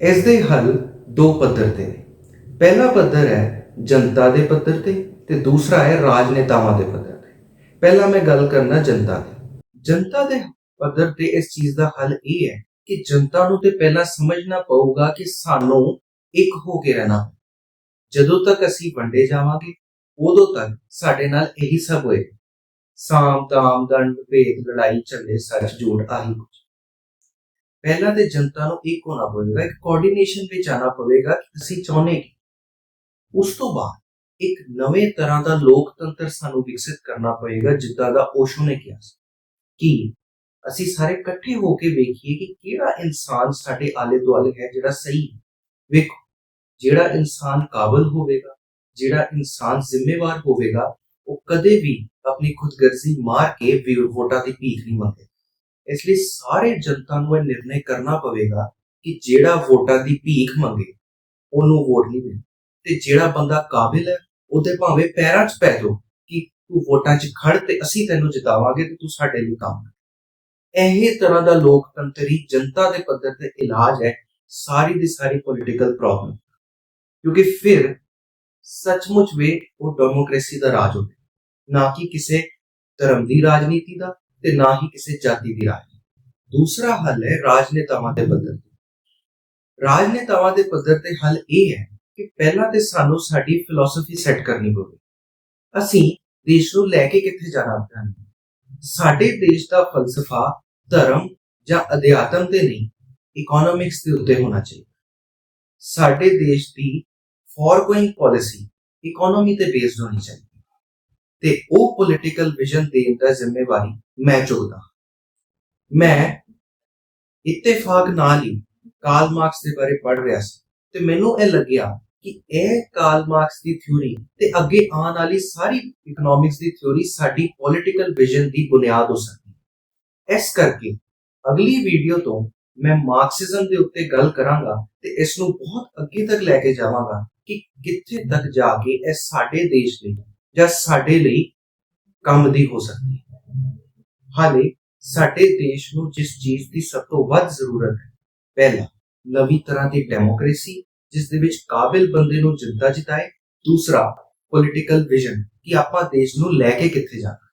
ਇਸ ਦੇ ਹੱਲ ਦੋ ਪੱਧਰ ਤੇ ਨੇ। ਪਹਿਲਾ ਪੱਧਰ ਹੈ ਜਨਤਾ ਦੇ ਪੱਧਰ ਤੇ ਤੇ ਦੂਸਰਾ ਹੈ ਰਾਜਨੇਤਾਵਾਂ ਦੇ ਪੱਧਰ ਤੇ। ਪਹਿਲਾਂ ਮੈਂ ਗੱਲ ਕਰਨਾ ਜਨਤਾ ਦੀ। ਜਨਤਾ ਦੇ ਪੱਧਰ ਤੇ ਇਸ ਚੀਜ਼ ਦਾ ਹੱਲ ਇਹ ਹੈ ਕਿ ਜਨਤਾ ਨੂੰ ਤੇ ਪਹਿਲਾਂ ਸਮਝਣਾ ਪਊਗਾ ਕਿ ਸਾਨੂੰ ਇੱਕ ਹੋ ਕੇ ਰਹਿਣਾ ਜਦੋਂ ਤੱਕ ਅਸੀਂ ਵੰਡੇ ਜਾਵਾਂਗੇ, ਉਦੋਂ ਤੱਕ ਸਾਡੇ ਨਾਲ ਇਹੀ ਸਭ ਹੋਏਗਾ। ਸਾਮ ਤਾਮ ਦੰਡ ਭੇਦ ਲੜਾਈ ਝਗੜੇ ਸੱਚ ਜੋੜ ਆਹੀ ਕੁਝ ਪਹਿਲਾਂ ਤੇ ਜਨਤਾ ਨੂੰ ਇੱਕ ਹੋਣਾ ਪਵੇਗਾ, ਇੱਕ ਕੋਆਰਡੀਨੇਸ਼ਨ ਵਿੱਚ ਆਣਾ ਪਵੇਗਾ ਕਿ ਤੁਸੀਂ ਚਾਹੁੰਦੇ ਕੀ? ਉਸ ਤੋਂ ਬਾਅਦ ਇੱਕ ਨਵੇਂ ਤਰ੍ਹਾਂ ਦਾ ਲੋਕਤੰਤਰ ਸਾਨੂੰ ਵਿਕਸਿਤ ਕਰਨਾ ਪਵੇਗਾ, ਜਿੱਦਾਂ ਦਾ ਓਸ਼ੋ ਨੇ ਕਿਹਾ ਸੀ। ਕਿ? ਅਸੀਂ ਸਾਰੇ ਇਕੱਠੇ ਹੋ ਕੇ ਵੇਖੀਏ ਕਿ ਕਿਹੜਾ ਇਨਸਾਨ ਸਾਡੇ ਆਲੇ ਦੁਆਲੇ ਹੈ ਜਿਹੜਾ ਸਹੀ ਹੈ। ਵੇਖੋ, ਜਿਹੜਾ ਇਨਸਾਨ ਕਾਬਲ ਹੋਵੇਗਾ, ਜਿਹੜਾ ਇਨਸਾਨ ਜ਼ਿੰਮੇਵਾਰ ਹੋਵੇਗਾ, ਉਹ ਕਦੇ ਵੀ ਆਪਣੀ ਖੁਦਗਰਜ਼ੀ ਮਾਰ ਕੇ ਵੋਟਾਂ ਦੀ ਭੀਖ ਨਹੀਂ ਮੰਗੇ ਇਸ ਲਈ ਸਾਰੇ ਜਨਤਾ ਨੂੰ ਇਹ ਨਿਰਣੇ ਕਰਨਾ ਪਵੇਗਾ ਕਿ ਜਿਹੜਾ ਵੋਟਾਂ ਦੀ ਭੀਖ ਮੰਗੇ, ਉਹਨੂੰ ਵੋਟ ਨਹੀਂ ਮਿਲੇ। ਤੇ ਜਿਹੜਾ ਬੰਦਾ ਕਾਬਿਲ ਹੈ, ਉਹਦੇ ਭਾਵੇਂ ਪੈਰਾਂ 'ਚ ਪੈ ਜਾਓ ਕਿ ਤੂੰ ਵੋਟਾਂ 'ਚ ਖੜ ਤੇ ਅਸੀਂ ਤੈਨੂੰ ਜਿਤਾਵਾਂਗੇ ਤੇ ਤੂੰ ਸਾਡੇ ਲਈ ਕੰਮ ਕਰ ਇਹ ਤਰ੍ਹਾਂ ਦਾ ਲੋਕਤੰਤਰੀ ਜਨਤਾ ਦੇ ਪੱਧਰ ਤੇ ਇਲਾਜ ਹੈ, ਸਾਰੀ ਦੀ ਸਾਰੀ ਪੋਲੀਟੀਕਲ ਪ੍ਰੋਬਲਮ ਕਿਉਂਕਿ ਫਿਰ ਸੱਚਮੁੱਚ ਵੇ ਉਹ ਡੈਮੋਕ੍ਰੇਸੀ ਦਾ ਰਾਜ ਹੋਵੇ, ਨਾ ਕਿ ਕਿਸੇ ਧਰਮ ਦੀ ਰਾਜਨੀਤੀ ਦਾ। ਤੇ ਨਾ ਹੀ ਕਿਸੇ ਜਾਤੀ ਦੀ ਰਾਜਨੀਤੀ ਦੂਸਰਾ ਹੱਲ ਹੈ ਰਾਜਨੇਤਾਵਾਂ ਦੇ ਪੱਧਰ ਤੇ। ਰਾਜਨੇਤਾਵਾਂ ਦੇ ਪੱਧਰ ਤੇ ਹੱਲ ਇਹ ਹੈ ਕਿ ਪਹਿਲਾਂ ਤੇ ਸਾਨੂੰ ਸਾਡੀ ਫਿਲਾਸਫੀ ਸੈੱਟ ਕਰਨੀ ਪਵੇ। ਅਸੀਂ ਦੇਸ਼ ਨੂੰ ਲੈ ਕੇ ਕਿੱਥੇ ਜਾਣਾ ਚਾਹੁੰਦੇ ਸਾਡੇ ਦੇਸ਼ ਦਾ ਫਲਸਫਾ ਧਰਮ ਜਾਂ ਅਧਿਆਤਮ ਤੇ ਨਹੀਂ ਇਕਨੋਮਿਕਸ ਦੇ ਉੱਤੇ ਹੋਣਾ ਚਾਹੀਦਾ। ਸਾਡੇ ਦੇਸ਼ ਦੀ ਫੋਰਗੋਇੰਗ ਪਾਲਿਸੀ ਇਕਨੋਮੀ ਤੇ ਬੇਸਡ ਹੋਣੀ ਚਾਹੀਦੀ। ਤੇ ਉਹ ਪੋਲਿਟੀਕਲ ਵਿਜ਼ਨ ਦੇਣ ਦਾ ਜ਼ਿੰਮੇਵਾਰੀ ਮੈਂ ਚੁੱਕਦਾ ਮੈਂ ਇਤਫਾਕ ਨਾਲ ਹੀ ਕਾਰਲ ਮਾਰਕਸ ਦੇ ਬਾਰੇ ਪੜ੍ਹ ਰਿਹਾ ਸੀ ਤੇ ਮੈਨੂੰ ਇਹ ਲੱਗਿਆ ਕਿ ਇਹ ਕਾਰਲ ਮਾਰਕਸ ਦੀ ਥਿਊਰੀ ਤੇ ਅੱਗੇ ਆਉਣ ਵਾਲੀ ਸਾਰੀ ਇਕਨੋਮਿਕਸ ਦੀ ਥਿਊਰੀ ਸਾਡੀ ਪੋਲਿਟੀਕਲ ਵਿਜ਼ਨ ਦੀ ਬੁਨਿਆਦ ਹੋ ਸਕਦੀ ਇਸ ਕਰਕੇ ਅਗਲੀ ਵੀਡੀਓ ਤੋਂ ਮੈਂ ਮਾਰਕਸਿਜ਼ਮ ਦੇ ਉੱਤੇ ਗੱਲ ਕਰਾਂਗਾ ਤੇ ਇਸ ਨੂੰ ਬਹੁਤ ਅੱਗੇ ਤੱਕ ਲੈ ਕੇ ਜਾਵਾਂਗਾ ਕਿ ਕਿੱਥੇ ਤੱਕ ਜਾ ਕੇ ਇਹ ਸਾਡੇ ਦੇਸ਼ ਲਈ ਜਾਂ ਸਾਡੇ ਲਈ ਕੰਮ ਦੀ ਹੋ ਸਕਦੀ ਹੈ। ਹਾਲੇ ਸਾਡੇ ਦੇਸ਼ ਨੂੰ ਜਿਸ ਚੀਜ਼ ਦੀ ਸਭ ਤੋਂ ਵੱਧ ਜ਼ਰੂਰਤ ਹੈ, ਪਹਿਲਾ, ਨਵੀਂ ਤਰ੍ਹਾਂ ਦੀ ਡੈਮੋਕ੍ਰੇਸੀ ਜਿਸ ਦੇ ਵਿੱਚ ਕਾਬਿਲ ਬੰਦੇ ਨੂੰ ਜਿੱਤਾ ਜਿਤਾਏ। ਦੂਸਰਾ ਪੋਲਿਟੀਕਲ ਵਿਜ਼ਨ ਕਿ ਆਪਾਂ ਦੇਸ਼ ਨੂੰ ਲੈ ਕੇ ਕਿੱਥੇ ਜਾਣਾ।